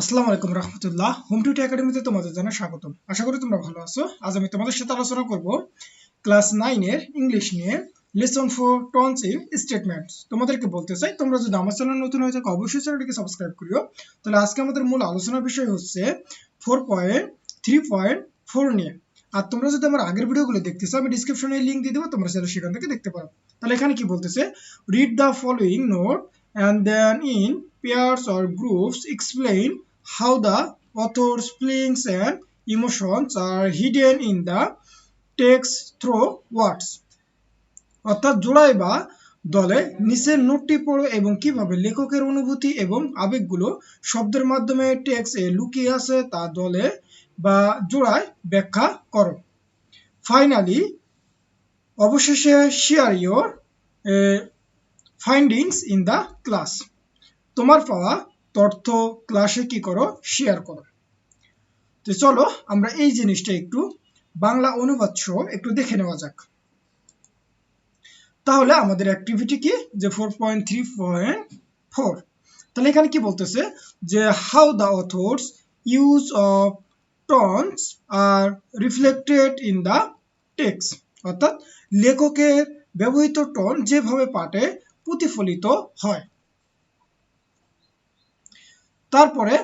আসসালামু আলাইকুম রহমতুল্লাহ। হোম টিউটি একাডেমিতে তোমাদের জানাই স্বাগতম। আশা করি তোমরা ভালো আছো। আজ আমি তোমাদের সাথে আলোচনা করব ক্লাস নাইনের ইংলিশ নিয়ে। Lesson four tones in statements তোমাদেরকে বলতে চাই, তোমরা যদি আমার চ্যানেল নতুন হয়ে থাকো, অবশ্যই চ্যানেলটিকে সাবস্ক্রাইব করিও। তাহলে আজকে আমাদের মূল আলোচনার বিষয় হচ্ছে four point three point four নিয়ে। আর তোমরা যদি আমার আগের ভিডিওগুলো দেখতে চাও, আমি ডিসক্রিপশনে লিঙ্ক দিয়ে দেবো, তোমরা সেটা সেখান থেকে দেখতে পারো। তাহলে এখানে কি বলতেছে? Read the following note and then in pairs or groups explain how the author's feelings and emotions are hidden in the text through words অর্থাৎ জোড়ায় বা দলে নিচের নোটটি পড়ো এবং কীভাবে লেখকের অনুভূতি এবং আবেগগুলো শব্দের মাধ্যমে টেক্সট লুকিয়ে আছে তা দলে বা জোড়ায় ব্যাখ্যা করো ফাইনালি অবশেষে share your findings in the class তোমার পাওয়া তথ্য ক্লাসে কি করো? শেয়ার করো। তো চলো আমরা এই জিনিসটা একটু বাংলা অনুবাদ সহ একটু দেখে নেওয়া যাক। তাহলে আমাদের অ্যাক্টিভিটি কি? যে four point three point four তাহলে এখানে কি বলতেছে? যে how the authors use of tones are reflected in the text অর্থাৎ লেখকের ব্যবহৃত টন যেভাবে পাঠে প্রতিফলিত হয়। তারপরে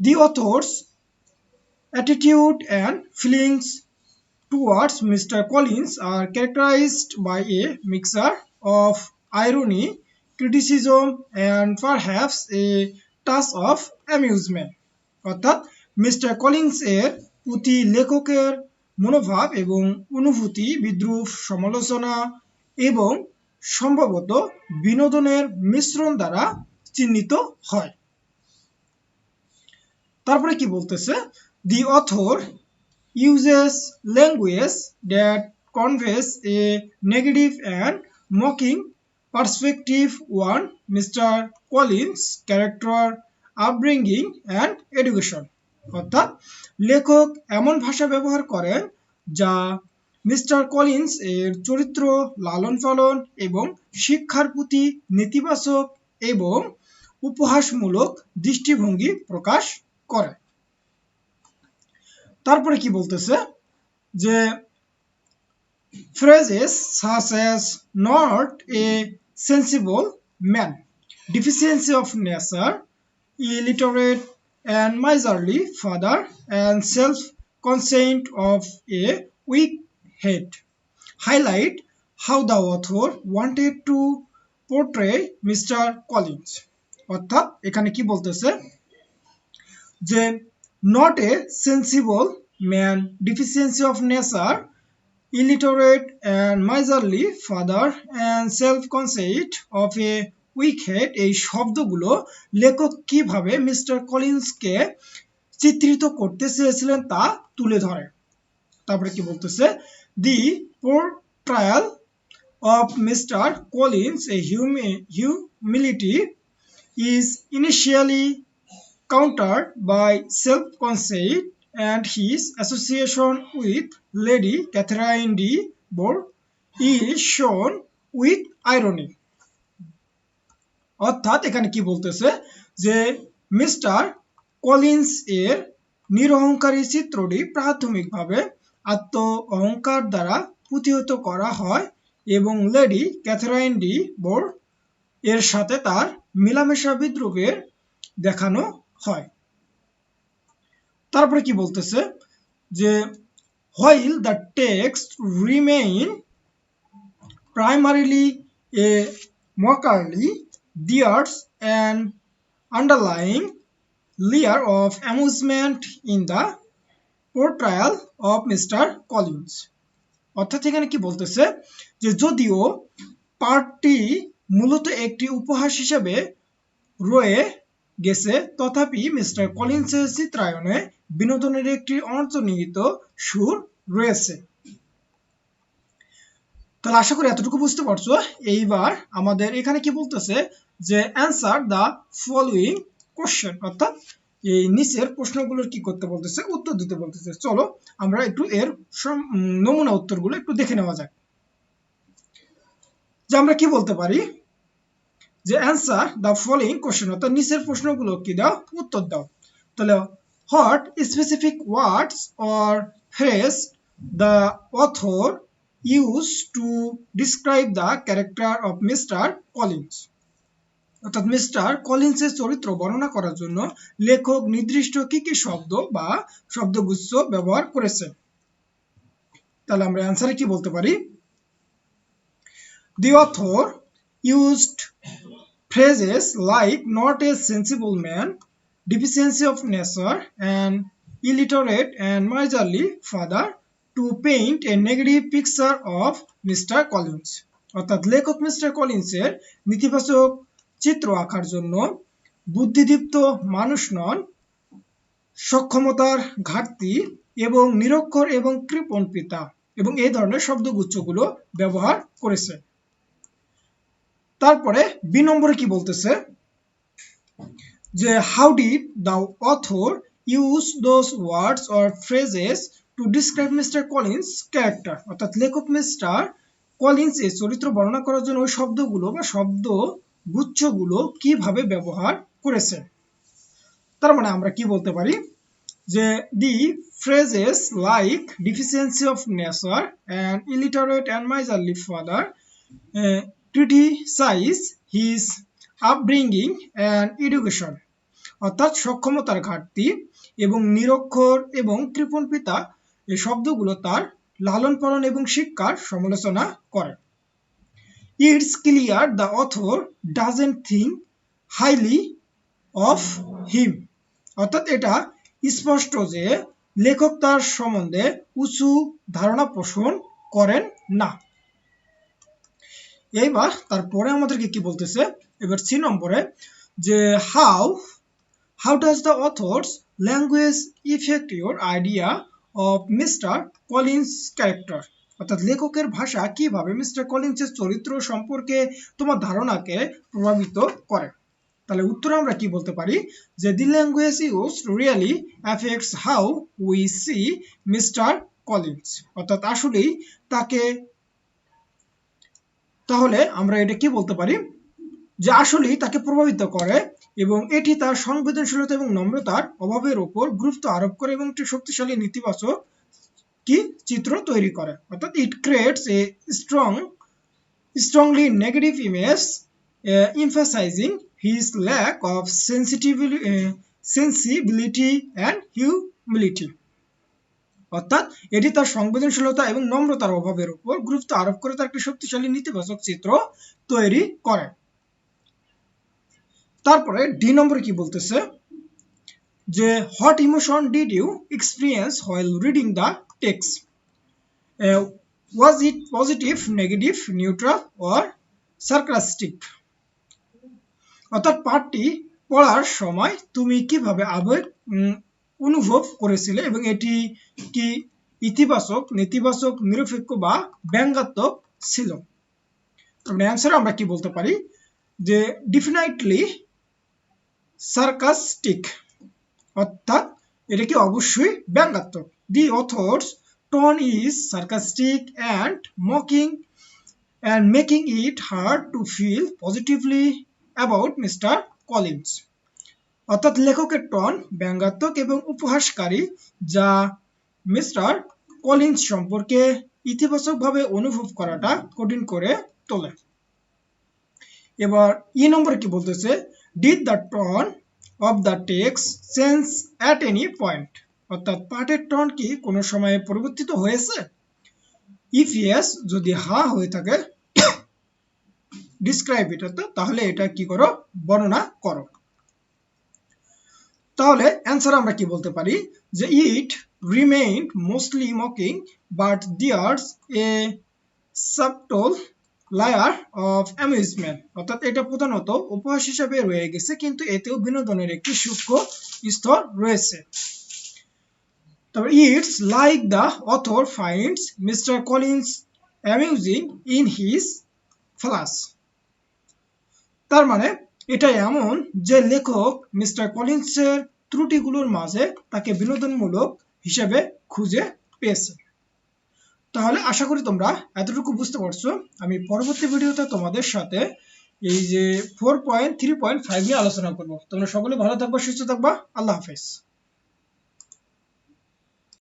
the author's attitude and feelings towards Mister Collins are characterised by a mixture of irony criticism and perhaps a touch of amusement অর্থাৎ Mister Collins এর প্রতি লেখকের মনোভাব এবং অনুভূতি, বিদ্রুপ সমালোচনা এবং সম্ভবত বিনোদনের মিশ্রণ দ্বারা চিহ্নিত হয়। তারপরে কি বলতেছে? The author uses language that conveys a negative and mocking perspective on Mister Collins character upbringing and education অর্থাৎ লেখক এমন ভাষা ব্যবহার করেন যা মিস্টার কলিন্স এর চরিত্র লালন পালন এবং শিক্ষার প্রতি নেতিবাচক এবং উপহাসমূলক দৃষ্টিভঙ্গি প্রকাশ করে। তারপরে কি বলতেছে? যে phrases such as not a sensible man. Deficiency of nature literate and miserly father and self conceit of a weak head highlight how the author wanted to portray Mr. Collins. অর্থাৎ এখানে কি বলতেছে যে not a sensible man deficiency of nature illiterate and miserly father and self-conceit of a wicked এই শব্দগুলো লেখক কীভাবে mister কলিন্সকে চিত্রিত করতে চেয়েছিলেন তা তুলে ধরে তারপরে কি বলতেছে The portrayal of mister Collins a humility is initially countered by self-conceit and his association with Lady Catherine de Bourgh is shown with irony. অর্থাৎ এখানে কি বলতেছে যে মিস্টার কলিন্স এর নিরহংকারী চিত্রটি প্রাথমিকভাবে আত্ম অহংকার দ্বারা প্রতিহত করা হয় এবং লেডি ক্যাথরাইন ডি বোর এর সাথে তার মিলামেশা বিদ্রোহের দেখানো হয়। তারপরে কি বলতেছে? যে while the text remain primarily a mockery there's and underlying layer of amusement in the portrayal of Mr. Collins. অর্থাৎ এখানে কি বলতেছে? যে যদিও পার্টটি মূলত একটি উপহাস হিসেবে রয়ে গেছে, তথাপি মিস্টার কলিন্সের চিত্রায়নে বিনোদনের একটি অন্তর্নিহিত সুর রয়েছে। তাহলে আশা করি এতটুকু বুঝতে পারছ। এইবার আমাদের এখানে কি বলতেছে? যে অ্যান্সার দ্য ফলোয়িং কোশ্চেন অর্থাৎ এই নিচের প্রশ্নগুলোর কি করতে বলতেছে? উত্তর দিতে বলতেছে। চলো, আমরা একটু এর নমুনা উত্তরগুলো একটু দেখে নেওয়া যাক। যে আমরা কি বলতে পারি? যে অ্যান্সার দ্য ফলোইং কোশ্চেন অর্থাৎ নিচের প্রশ্নগুলো কি দাও? উত্তর দাও। তাহলে what specific words or phrase the author use to describe the character of Mister Collins অর্থাৎ মিস্টার কলিন্সের চরিত্র বর্ণনা করার জন্য লেখক নির্দিষ্ট কি কি শব্দ বা শব্দগুচ্ছ ব্যবহার করেছে? তাহলে আমরা অ্যান্সারে কি বলতে পারি? The author used phrases like not a sensible man deficiency of nature and illiterate and miserly father to paint a negative picture of Mister Collins অর্থাৎ লেখক মিস্টার কলিন্সের নেতিবাচক চিত্র আঁকার জন্য বুদ্ধিদীপ্ত মানুষ নন, সক্ষমতার ঘাটতি এবং নিরক্ষর এবং কৃপণ পিতা এবং এই ধরনের শব্দগুচ্ছগুলো ব্যবহার করেছে। তারপরে বি নম্বরে কি বলতেছে? যে how did the author use those words or phrases to describe Mister Collins character অর্থাৎ লেখক মিস্টার কলিন্স এর চরিত্র বর্ণনা করার জন্য ওই শব্দগুলো বা শব্দ গুচ্ছগুলো কীভাবে ব্যবহার করেছে? তার মানে আমরা কি বলতে পারি? যে the phrases like deficiency of nature and illiterate and miserly father criticize his upbringing and education অর্থাৎ সক্ষমতার ঘাটতি এবং নিরক্ষর এবং কৃপণ পিতা এই শব্দগুলো তার লালন পালন এবং শিক্ষার সমালোচনা করে। It's clear the author doesn't think highly of him অর্থাৎ এটা স্পষ্ট যে লেখক তার সম্বন্ধে উঁচু ধারণা পোষণ করেন না। এইবার তারপরে আমাদেরকে কি বলতেছে? এবার সি নম্বরে যে how how does the author's language affect your idea of Mister Collins character অর্থাৎ লেখকের ভাষা কীভাবে মিস্টার কলিন্সের চরিত্র সম্পর্কে তোমার ধারণাকে প্রভাবিত করে? তাহলে উত্তরে আমরা কি বলতে পারি? যে the language use really affects how we see Mister Collins. অর্থাৎ আসলেই তাকে, তাহলে আমরা এটা কি বলতে পারি? যে আসলেই তাকে প্রভাবিত করে এবং এটি তার সংবেদনশীলতা এবং নম্রতার অভাবের উপর গুরুত্ব আরোপ করে এবং একটি শক্তিশালী, নেতিবাচক কি চিত্র তৈরি করে? অর্থাৎ it creates a strong strongly negative image emphasizing his lack of sensitivity, sensibility and humility. অর্থাৎ এটি তার সংবেদনশীলতা এবং নম্রতার অভাবের উপর গুরুত্ব আরোপ করে তার একটি শক্তিশালী নেতিবাচক চিত্র তৈরি করে। তারপরে ডি নম্বরে কি বলতেছে? যে what emotion did you experience while reading the text was it positive negative neutral or sarcastic অর্থাৎ পাঠটি পড়ার সময় তুমি কীভাবে আবেগ অনুভব করেছিলে এবং এটি কি ইতিবাচক, নেতিবাচক, নিরপেক্ষ বা ব্যঙ্গাত্মক ছিল? তবে অ্যান্সার আমরা কি বলতে পারি? যে ডিফিনাইটলি সার্কাস্টিক অর্থাৎ এটা কি অবশ্যই ব্যঙ্গাত্মক? The author's tone is sarcastic and mocking and making it hard to feel positively about Mister Collins অর্থাৎ লেখকের টন ব্যঙ্গাত্মক এবং উপহাসকারী, যা মিস্টার কলিন্স সম্পর্কে ইতিবাচকভাবে অনুভব করাটা কঠিন করে তোলে। এবার ই নম্বরে কি বলতেছে? Did the tone of the text change at any point অর্থাৎ পাঠের টন কি কোনো সময়ে পরিবর্তিত হয়েছে? ইফ ইয়েস যদি হা হয়ে থাকে ডিসক্রাইব ইট অর্থাৎ তাহলে এটা কি করো? বর্ণনা করো। তাহলে অ্যান্সার আমরা কি বলতে পারি? যে it remain mostly mocking but there's a subtle layer of amusement অর্থাৎ এটা প্রধানত উপহাস হিসাবে রয়ে গেছে, কিন্তু এতেও বিনোদনের একটি সূক্ষ্ম স্তর রয়েছে। তবে it's like the author finds Mister Collins amusing in his flaws তার মানে এটা এমন যে লেখক মিস্টার কলিন্সের ত্রুটিগুলোর মাঝে তাকে বিনোদনমূলক হিসেবে খুঁজে পেয়েছে। তাহলে আশা করি তোমরা এতটুকু বুঝতে পারছ। আমি পরবর্তী ভিডিওতে তোমাদের সাথে এই যে four point three point five নিয়ে আলোচনা করব। তোমরা সকলে ভালো থাকবা, সুস্থ থাকবা। আল্লাহ হাফেজ।